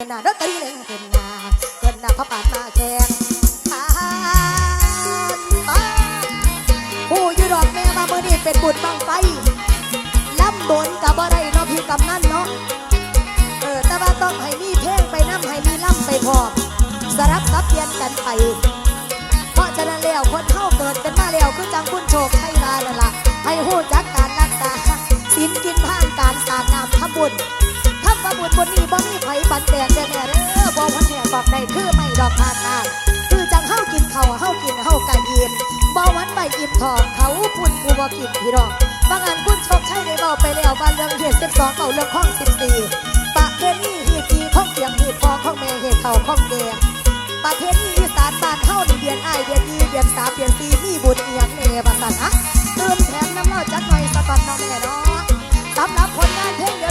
หน้าดนตรีเล่นขึ้นนาเกินนาพระปานมาแข่งขันมาผู้ยูดอกแม่มาเมื่อนี้เป็นบุญบังไฟล่ำบนกับบ่ได้เนาะพี่กำนันเนาะเออแต่ว่าต้องให้มีเพลงไปน้ำให้มีล่ำไปพร้อสลับสับเปลี่ยนกันไปเพราะฉะนั้นแล้วคนเฮาเกิดกันมาแล้วคือจังคุณโชคไทยมานั่นล่ะให้หู้จักการรักษาศีลกินทานการสาดน้ำทำบุญ ทำประบุญบนนี้บ่มีไผบันแตกแน่แน่เด้อบ่วันแห่บอกได้คือไม่ดอกทานนาคือจังเฮากินเขาเฮากินเฮากะยิ้มบ่วันไปอิ่มทองเขาพุ่นกูบ่กินพี่น้องบางอันคุณโชคชัยได้เว้าไปแล้วว่าเรื่องเหตุ12เก่าเรื่องข้อง14ปะเพณีฮีดทีข้องเกียงฮีดพอข้องแม่เหตุเข่าข้องแดงปะเทนี้อีสานบ้านเฮานี่เดือนอ้ายเดือนดีเดือนสามเดือนสี่มีบุญเอียงเนบัสันนะเติมแถมน้ำเล่าจัดหน่อยสะบัดน้องแม่เนาะสำหรับผลงานเพลง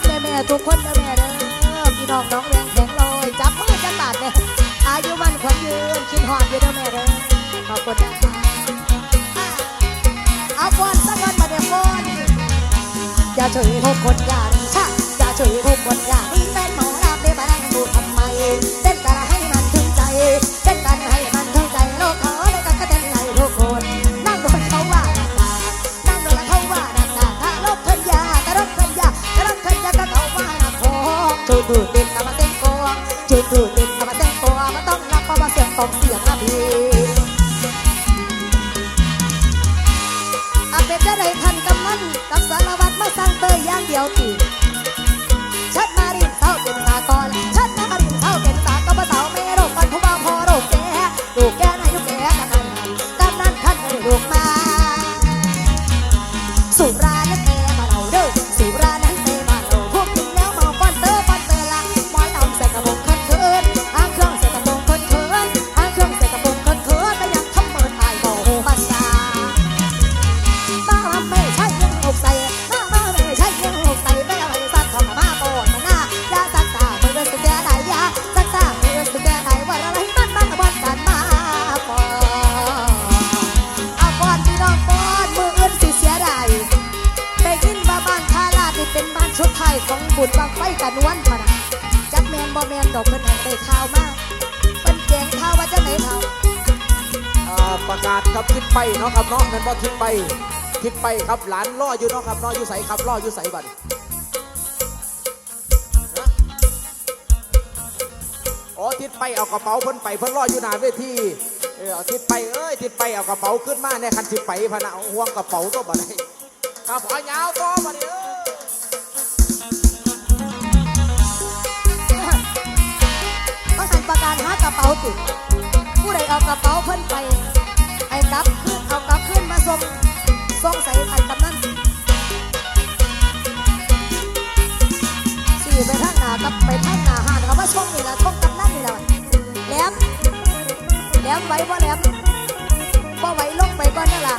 ณแม่แม่ทุกคนเด้อแม่เด้อพี่น้องน้องแรงแข็งลอยจับมือจับบาดเนี่ยอายุมันขวัญยืนคิดหอดอยู่เด้อแม่เด้อขอบคุณนะคะอะเอาก่อนสักวันมาเดี๋ยวก่อนอย่าช่วยทุกคนยาน ช่วยรูปคนอยากมีแฟนหมอลาเด้มานั่งดูทำไมเต้นกันให้มันถึงใจเต้นกันให้มันถึงใจโลกเขาได้กันก็เต้นไหลทุกคนนั่งโดนเขาว่าดักดานั่งโดนเขาว่าดักดาถ้ารถเคลื่นยาถ้ารถเคลื่นยาถ้ารถเคลื่นยาก็เขาว่าดักโคจูดูดิ บุญบางไฟกันวันพะนะจักแมนบ่แมนดอกเพิ่นให้ได้ข่าวมากเป็นแจงข่าวว่าจังไหนเท่าอ่าประกาศครับทิศไปเนาะครับเนาะแม่นบ่ทิศไปทิศไปครับหลานล่ออยู่เนาะครับเนาะอยู่ใสครับล่ออยู่ใสบัดนอ๋อทิศไปเอากระเป๋าเพิ่นไปเพิ่นล่ออยู่หน้าเวทีเออทิศไปเอ้ยทิศไปเอากระเป๋าขึ้นมาในคันทิศไปพนะเอาห่วงกระเป๋าตัวบ่ได้ครับเอายาวตัวบ่ได้เอ้ ประการหากระเป๋าติดผู้ใดเอากระเป๋าเพิ่นไปไอ้กลับขึ้นเอากลับขึ้นมาส่งส่งใส่อันกำนันสี่ไปทางหนากับไปทางหนาหานเขามาช่องนี่ละช่องกำนันนี่ละแหลมแหลมไว้บ่แหลมบ่ไว้ลงไปก่อนนั่นล่ะ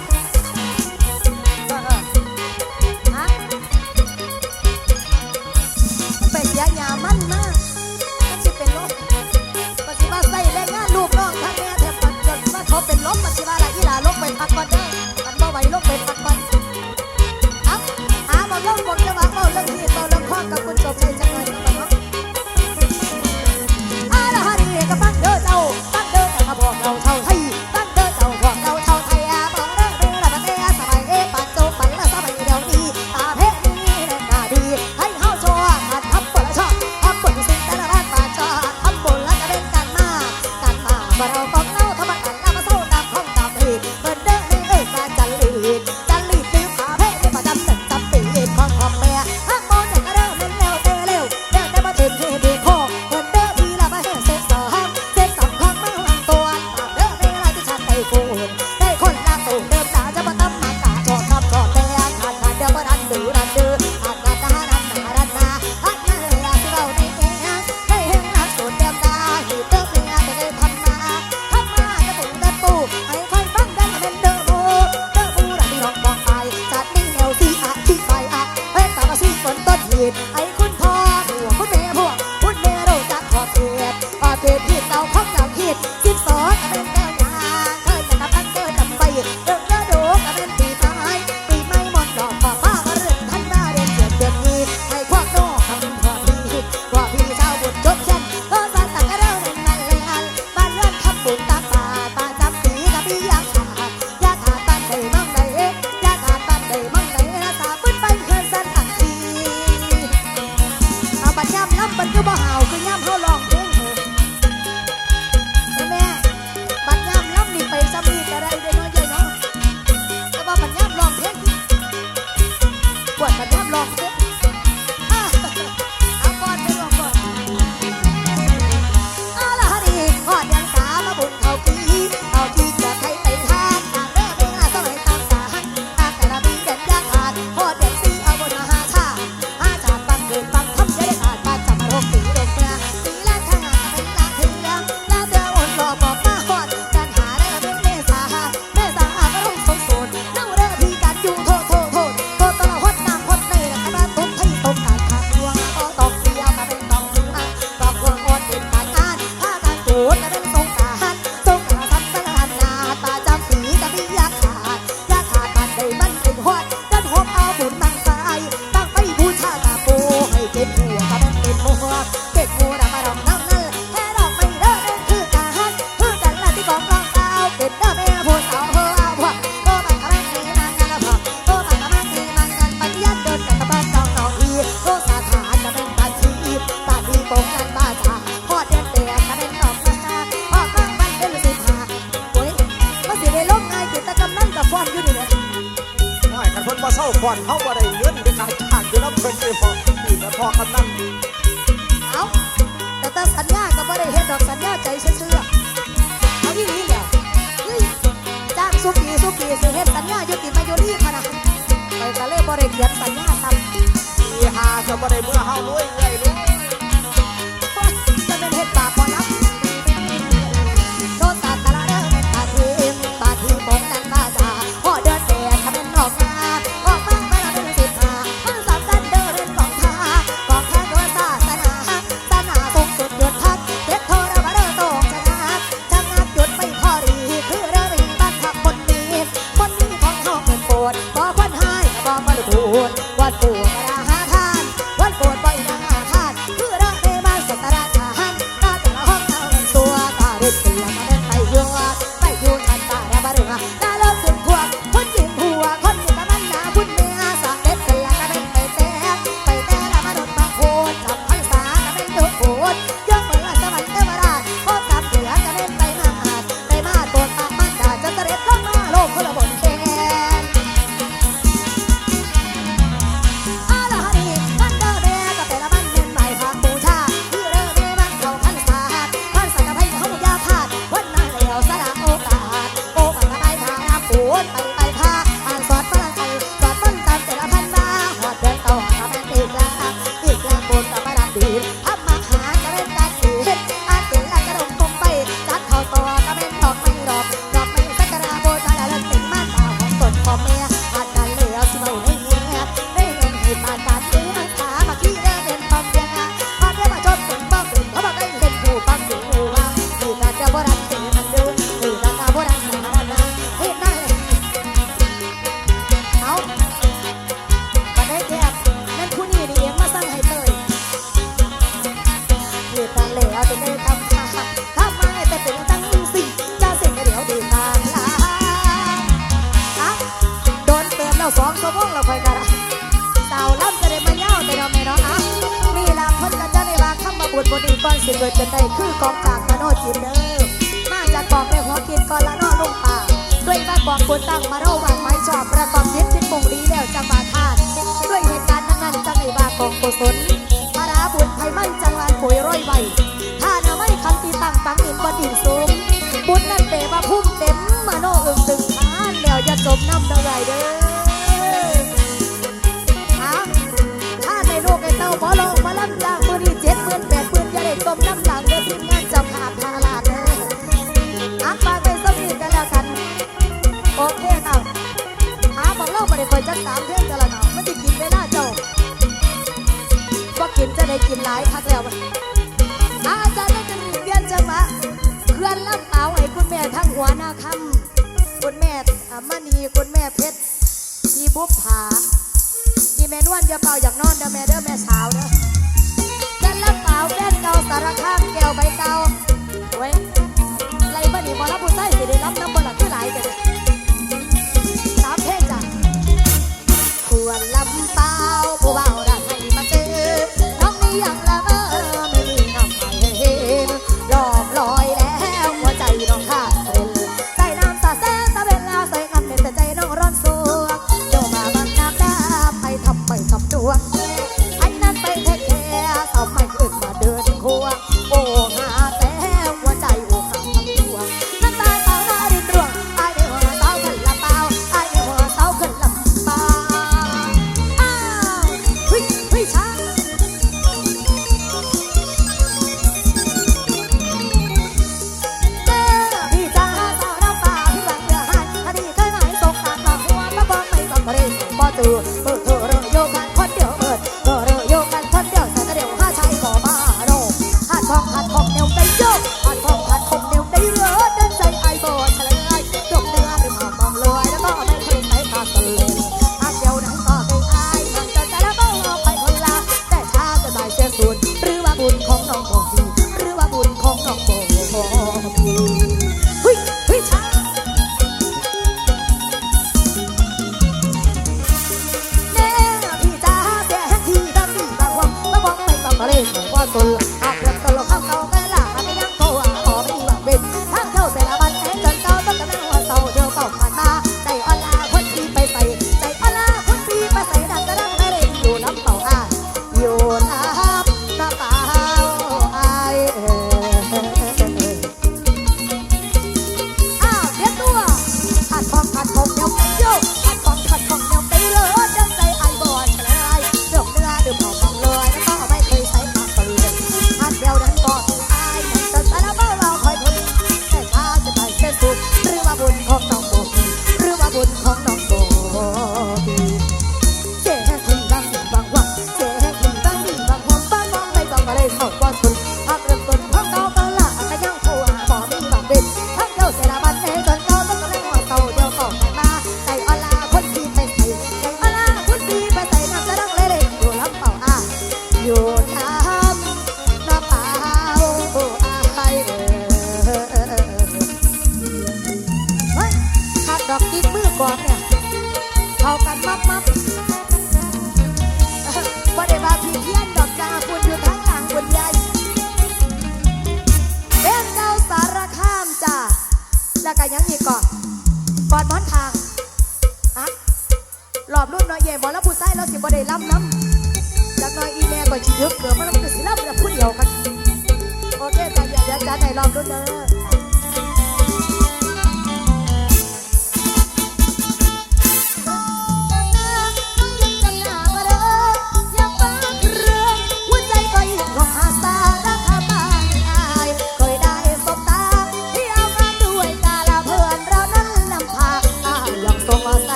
มาเศร้าก่อนเขาบ่ได้เงินไปขายขาดอยู่แล้วเพิ่นไปพอนี่ก็พอกันนั่นเอาแต่ตาสัญญาก็บ่ได้เฮ็ดดอกสัญญาใจเชื่อเอาอย่างนี่แหละจ้างสุกีสุกีสิเฮ็ดสัญญาอยู่ติมาอยู่นี่พะนะไปก็เลยบ่ได้เขียนสัญญาทำที่หาจะบ่ได้เมื่อเฮารวยเลยรวยจะเป็นเฮ็ดบาปบ่นะ ดวัดปูก็ได ดูด บอกกูตั้งมาเราไวายคักแล้วอาจารย์ได้จะมีเรียนจังวะเคลื่อนลำเตาไอ้คุณแม่ทั้งหัวนาคำคุณแม่มณีคุณแม่เพชรมีบุพผามีแม่นวลจะเป่าอยากนอนเด้อแม่เด้อแม่สาวเด้อเคลื่เปล่าแฟนเก่าสารคามแก้วใบเก่าเว้ยไรบ้านี่บรับบุญใต้สิได้รับน้ำบอลหลักเท่าไหร่กัน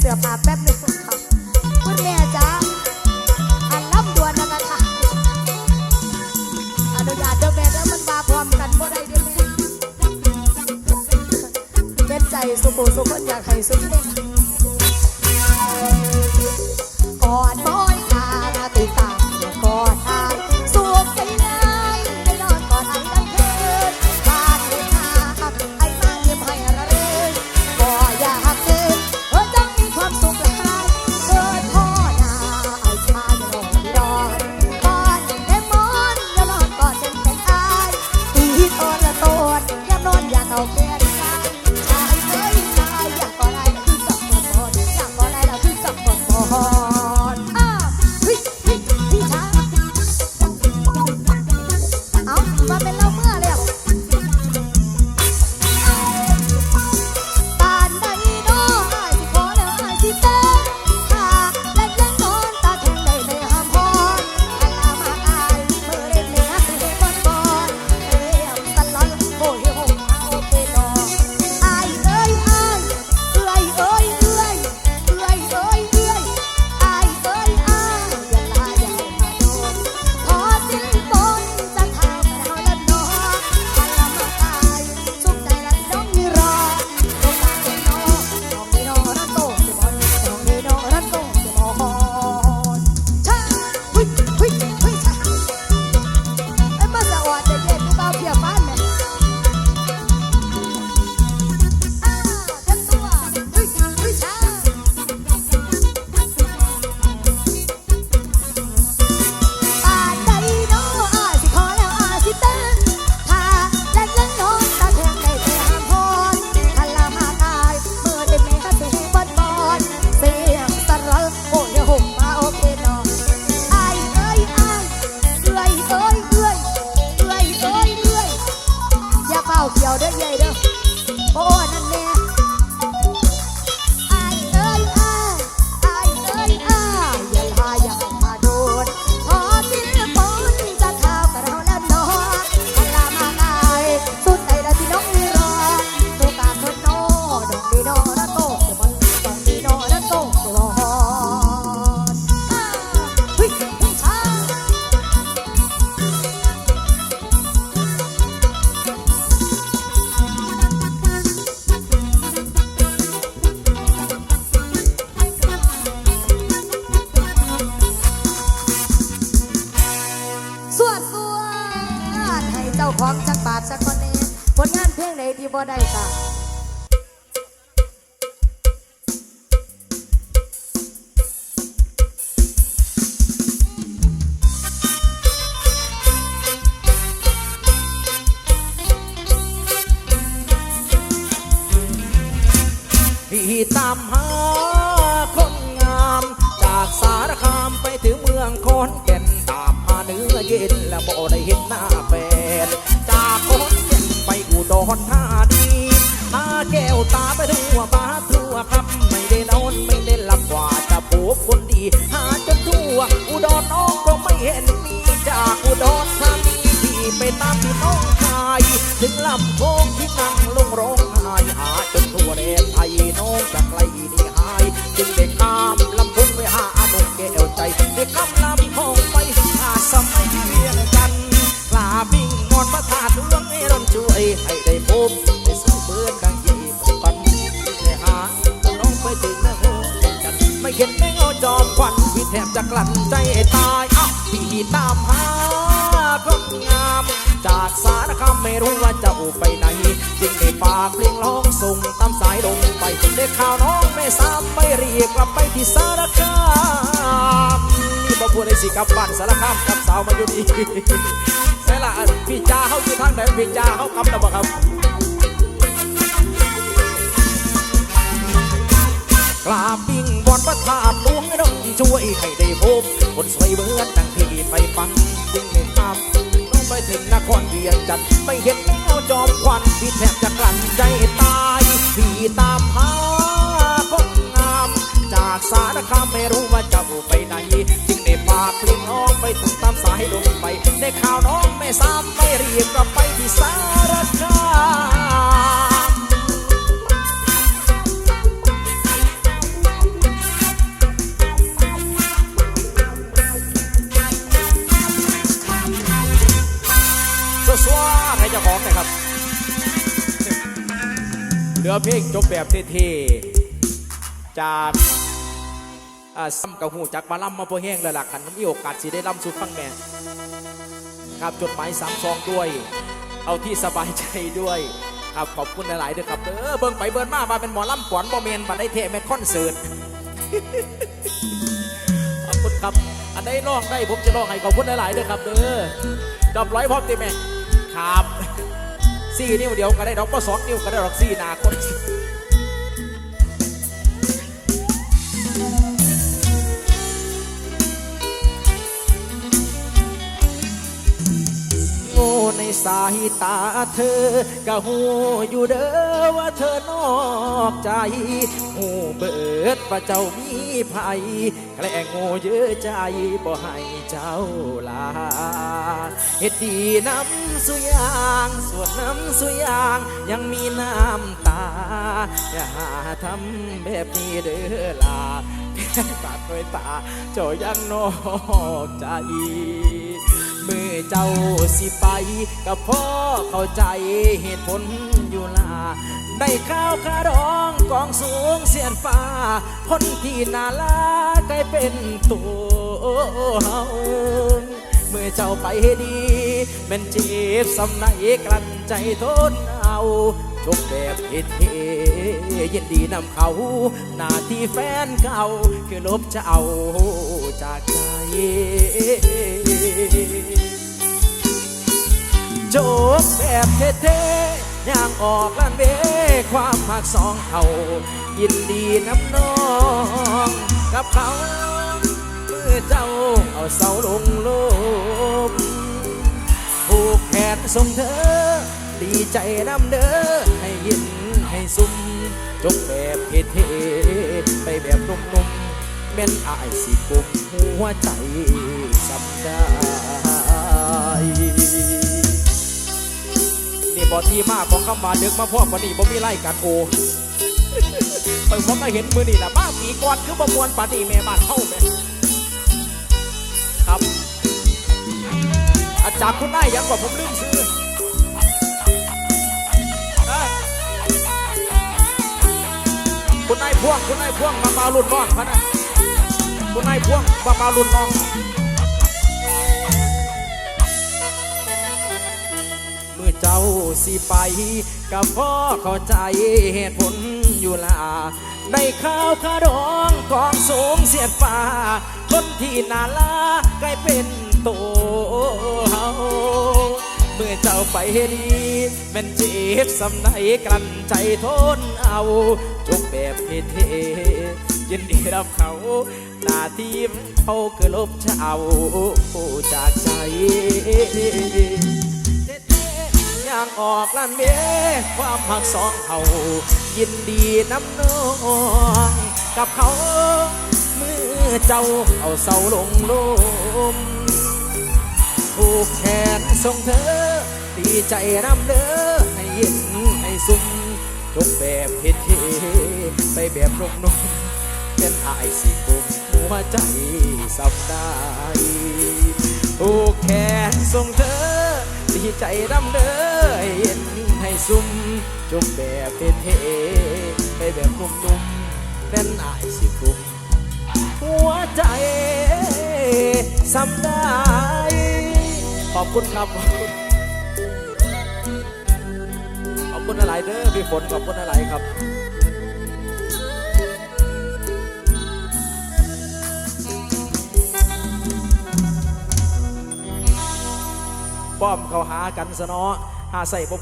เสือผ้าแป๊บหนึ่งค่ะคุณแม่จ้าอันลำด่วนนะคะค่อนุญาตเจ้าแม่แล้วมันมาพร้อมกันบ่ได้ด้วเป็นใจสุโขสุขคนอยากให้สุขเลย ทั่วบ้าทั่วครับไม่ได้นอนไม่ได้หลับว่าจะพบคนดี หาจนทั่ว อุดรน้องก็ไม่เห็นมีจากอุดรธานีที่ไปตามที่น้องชาย ถึงลำโพงที่นั่ง จะกลั่นใจตายอ้าวพี่ตามหาคนงาม จากสารคามไม่รู้ว่าจะอุไปไหนจึงได้ฝากเพลงร้องส่งตามสายลงไปได้ข่าวน้องไม่ซ้ำไม่เรียกกลับไปที่สารคามนี่บ่พูดได้สิกับบ้านสารคามกับสาวมาอยู่ดีใช่ละพี่จ้าเขาอยู่ทางไหนพี่จ้าเขาคำนะบ่ครับ กราบบิ่งบอนประทาดหลวงให้น้องช่วยให้ได้พบคนสวยเหมือนดังที่ไปฟังจึงได้ตามน้องไปถึงนครเวียงจันทน์ไม่เห็นแมวจอมควันพี่แทบจะกลั่นใจตายพี่ตามหาคนงาม จากสารคามไม่รู้ว่าจะไปไหนจึงได้ฝากเพลงน้องไปถึงตามสายลงไปได้ข่าวน้องไม่ซ้ำไม่รีบกลับไปที่สารคาม เหลือเพลงจบแบบเท่ๆจากอ่าซ้ำกับหูจากมาล่ำมาพอแห้งเลยล่ะกันมีโอกาสสิได้ล่ำสุดฟังแม่ครับจดหมายสามซองด้วย เอาที่สบายใจด้วยครับขอบคุณหลายๆด้วยครับเออเบิ่งไปเบิ่งมามาเป็นหมอล่ำก่อนบ่เมนมาได้เทแม่นคอนเสิร์ตขอบคุณครับอันใดร้องได้ผมจะร้องให้ขอบคุณหลายๆด้วยครับเด้อดอกร้อยพร้อมติแม่ครับ สี่นิ้วเดียวก็ได้ดอกก็สองนิ้วก็ได้ดอกสี่นาคน สายตาเธอก็หูอยู่เด้อว่าเธอนอกใจหูเบิดว่าเจ้ามีภัยแกล้งโง่เยอะใจบ่ให้เจ้าลาเฮ็ดดีน้ำสุยางสวนน้ำสุยาง ยังมีน้ำตา อย่าหาทำแบบนี้เด้อลาแค่ปากด้วยตาเจ้ายังนอกใจ มื่อเจ้าสิไปก็พ่อเข้าใจเหตุผลอยู่ลาได้ข้าวคารองกองสูงเสียนฟ้าคนที่นาลากลายเป็นตัวเฮาเมื่อเจ้าไปดีแม่นเจ็บสำไหนกลั้นใจทนเอา จบแบบเท่ยินดีนำเขา หน้าที่แฟนเก่า คือลบจะเจ้าจากใจจบแบบเท่ๆย่างออกลันเวความหักสองเขายินดีน้ำน้องกับเขาเมื่อเจ้าเอาเสาลงลมผูกแขนส่งเธอ ดีใจน้ำเด้อ ซุ่มจบแบบเท่ๆไปแบบนุ่มๆแม่นอายสิกุมหัวใจสำได้นี่บอที่มาของคำว่าดึกมาพ่อวันนี้บ่มีไล่กันโอไปผมมาเห็นมือนี่ละบ้าปีก่อนคือบ่มวนปานนี้แม่บ้านเฮาแม่ครับ อาจารย์คุณนายยังกว่าผมลืมซื้อ พ่วงคุณนายพ่วงมามารุ่นน้องพะนะคุณนายพ่วงมามารุ่นน้องเมื่อเจ้าสิไปกับพ่อเข้าใจเหตุผลอยู่ลาได้ข้าวขาดองกองสูงเสียดฟ้าคนที่นาลากลายเป็นโตเฮาเมื่อเจ้าไปดีแมันเจ็บสำไหนกลั้นใจทนเอา จบแบบเท่ๆยินดีรับเขา หน้าที่เขาคือลบเจ้าจากใจเท่ๆย่างออกลั่นเบความหักสองเขายินดีน้ำน้องกับเขาเมื่อเจ้าเอาเศร้าลงลมผูกแขนส่งเธอ ดีใจนำเด้อให้ย็นให้สุ่ม จบแบบเท่ๆไปแบบนกนกเป็นอายสิกุมหัวใจสับได้ผูกแขนส่งเธอดีใจนำเด้อให้เย็นให้สุ่มจบแบบเท่ๆไปแบบนุ่มเป็นอายสิกุมหัวใจสำได้ขอบคุณครับ คุณอะไรเด้อพี่ฝนขอบคุณอะไรครับป้อมเขาหากันซะเนาะหาใส่บ่